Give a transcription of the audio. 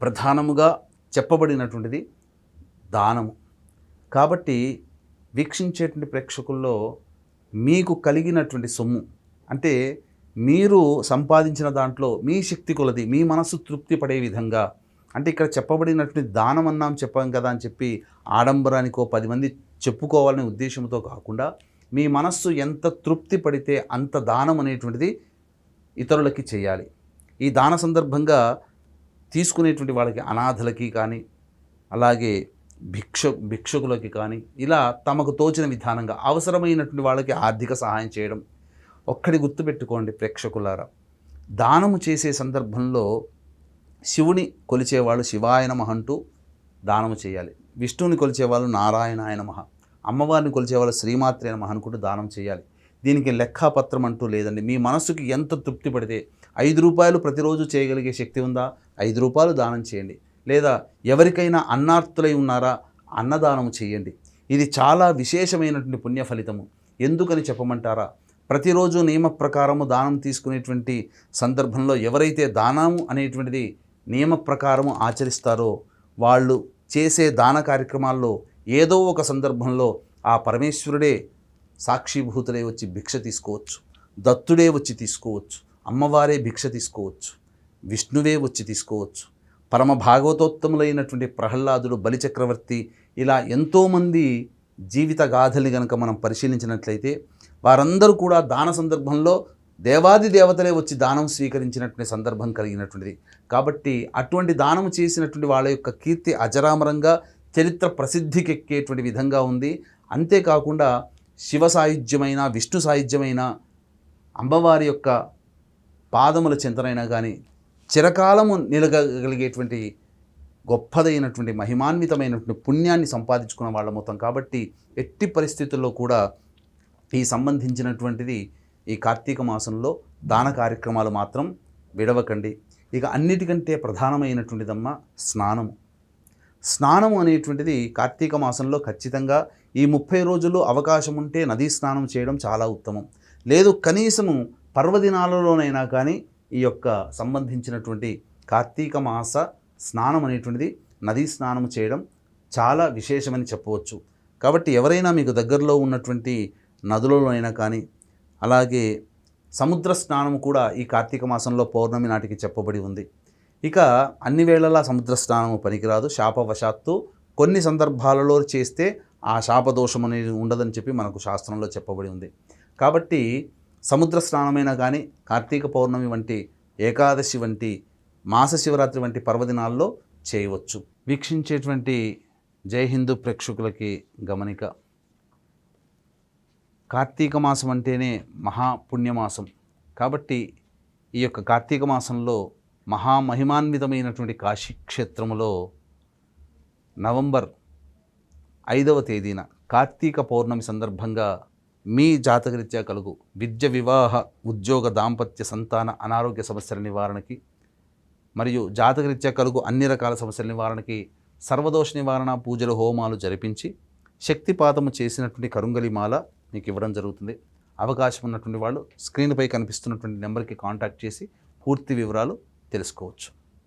ప్రధానముగా చెప్పబడినటువంటిది దానము. కాబట్టి వీక్షించేటువంటి ప్రేక్షకుల్లో మీకు కలిగినటువంటి సొమ్ము అంటే మీరు సంపాదించిన దాంట్లో మీ శక్తి కొలది మీ మనసు తృప్తి పడే విధంగా అంటే ఇక్కడ చెప్పబడినటువంటి దానం అన్నాం చెప్పాం కదా అని చెప్పి ఆడంబరానికో పది మంది చెప్పుకోవాలనే ఉద్దేశంతో కాకుండా మీ మనస్సు ఎంత తృప్తి పడితే అంత దానం అనేటువంటిది ఇతరులకి చేయాలి. ఈ దాన సందర్భంగా తీసుకునేటువంటి వాళ్ళకి అనాథలకి కానీ అలాగే భిక్ష భిక్షకులకి కానీ ఇలా తమకు తోచిన విధానంగా అవసరమైనటువంటి వాళ్ళకి ఆర్థిక సహాయం చేయడం ఒక్కడి గుర్తుపెట్టుకోండి ప్రేక్షకులారా. దానము చేసే సందర్భంలో శివుని కొలిచేవాళ్ళు శివాయ మహ అంటూ దానము చేయాలి. విష్ణువుని కొలిచేవాళ్ళు నారాయణాయ నమః అమ్మవారిని కొలిచేవాళ్ళు శ్రీమాత్రే నమః అనుకుంటూ దానం చేయాలి. దీనికి లెక్కాపత్రం అంటూ లేదండి. మీ మనసుకి ఎంత తృప్తి పడితే ఐదు రూపాయలు ప్రతిరోజు చేయగలిగే శక్తి ఉందా? ఐదు రూపాయలు దానం చేయండి. లేదా ఎవరికైనా అన్నార్థులై ఉన్నారా అన్నదానం చేయండి. ఇది చాలా విశేషమైనటువంటి పుణ్య ఫలితము. ఎందుకని చెప్పమంటారా? ప్రతిరోజు నియమ ప్రకారము దానం తీసుకునేటువంటి సందర్భంలో ఎవరైతే దానము అనేటువంటిది నియమ ప్రకారము ఆచరిస్తారో వాళ్ళు చేసే దాన కార్యక్రమాల్లో ఏదో ఒక సందర్భంలో ఆ పరమేశ్వరుడే సాక్షిభూతులే వచ్చి భిక్ష తీసుకోవచ్చు. దత్తుడే వచ్చి తీసుకోవచ్చు. అమ్మవారే భిక్ష తీసుకోవచ్చు. విష్ణువే వచ్చి తీసుకోవచ్చు. పరమ భాగవతోత్తములైనటువంటి ప్రహ్లాదుడు బలిచక్రవర్తి ఇలా ఎంతోమంది జీవిత గాథల్ని కనుక మనం పరిశీలించినట్లయితే వారందరూ కూడా దాన సందర్భంలో దేవాది దేవతలే వచ్చి దానం స్వీకరించినటువంటి సందర్భం కలిగినటువంటిది. కాబట్టి అటువంటి దానం చేసినటువంటి వాళ్ళ యొక్క కీర్తి అజరామరంగా చరిత్ర ప్రసిద్ధికెక్కేటువంటి విధంగా ఉంది. అంతేకాకుండా శివ సాయుధ్యమైన విష్ణు సాయుధ్యమైన అమ్మవారి యొక్క పాదముల చింతనైనా కానీ చిరకాలము నిలగలిగేటువంటి గొప్పదైనటువంటి మహిమాన్వితమైనటువంటి పుణ్యాన్ని సంపాదించుకున్న వాళ్ళ మొత్తం కాబట్టి ఎట్టి పరిస్థితుల్లో కూడా ఈ సంబంధించినటువంటిది ఈ కార్తీక మాసంలో దాన కార్యక్రమాలు మాత్రం విడవకండి. ఇక అన్నిటికంటే ప్రధానమైనటువంటిదమ్మ స్నానము. స్నానం అనేటువంటిది కార్తీక మాసంలో ఖచ్చితంగా ఈ ముప్పై రోజులు అవకాశం ఉంటే నదీ స్నానం చేయడం చాలా ఉత్తమం. లేదు కనీసము పర్వదినాలలోనైనా కానీ ఈ యొక్క సంబంధించినటువంటి కార్తీక మాస స్నానం అనేటువంటిది నదీ స్నానం చేయడం చాలా విశేషమని చెప్పవచ్చు. కాబట్టి ఎవరైనా మీకు దగ్గరలో ఉన్నటువంటి నదులలో అయినా కానీ అలాగే సముద్ర స్నానం కూడా ఈ కార్తీక మాసంలో పౌర్ణమి నాటికి చెప్పబడి ఉంది. ఇక అన్ని వేళలా సముద్ర స్నానము పనికిరాదు. శాపవశాత్తు కొన్ని సందర్భాలలో చేస్తే ఆ శాపదోషం అనేది ఉండదని చెప్పి మనకు శాస్త్రంలో చెప్పబడి ఉంది. కాబట్టి సముద్ర స్నానమైనా కానీ కార్తీక పౌర్ణమి వంటి ఏకాదశి వంటి మాస శివరాత్రి వంటి పర్వదినాల్లో చేయవచ్చు. వీక్షించేటువంటి జై హిందూ ప్రేక్షకులకి గమనిక. కార్తీక మాసం అంటేనే మహాపుణ్యమాసం. కాబట్టి ఈ యొక్క కార్తీక మాసంలో మహామహిమాన్వితమైనటువంటి కాశీక్షేత్రములో నవంబర్ ఐదవ తేదీన కార్తీక పౌర్ణమి సందర్భంగా మీ జాతకరీత్యా కలుగు. విద్య వివాహ ఉద్యోగ దాంపత్య సంతాన అనారోగ్య సమస్యల నివారణకి మరియు జాతకరీత్యా కలుగు అన్ని రకాల సమస్యల నివారణకి సర్వదోష నివారణ పూజలు హోమాలు జరిపించి శక్తిపాతము చేసినటువంటి కరుంగలి మాల మీకు ఇవ్వడం జరుగుతుంది. అవకాశం ఉన్నటువంటి వాళ్ళు స్క్రీన్పై కనిపిస్తున్నటువంటి నెంబర్కి కాంటాక్ట్ చేసి పూర్తి వివరాలు తెలుసుకోవచ్చు.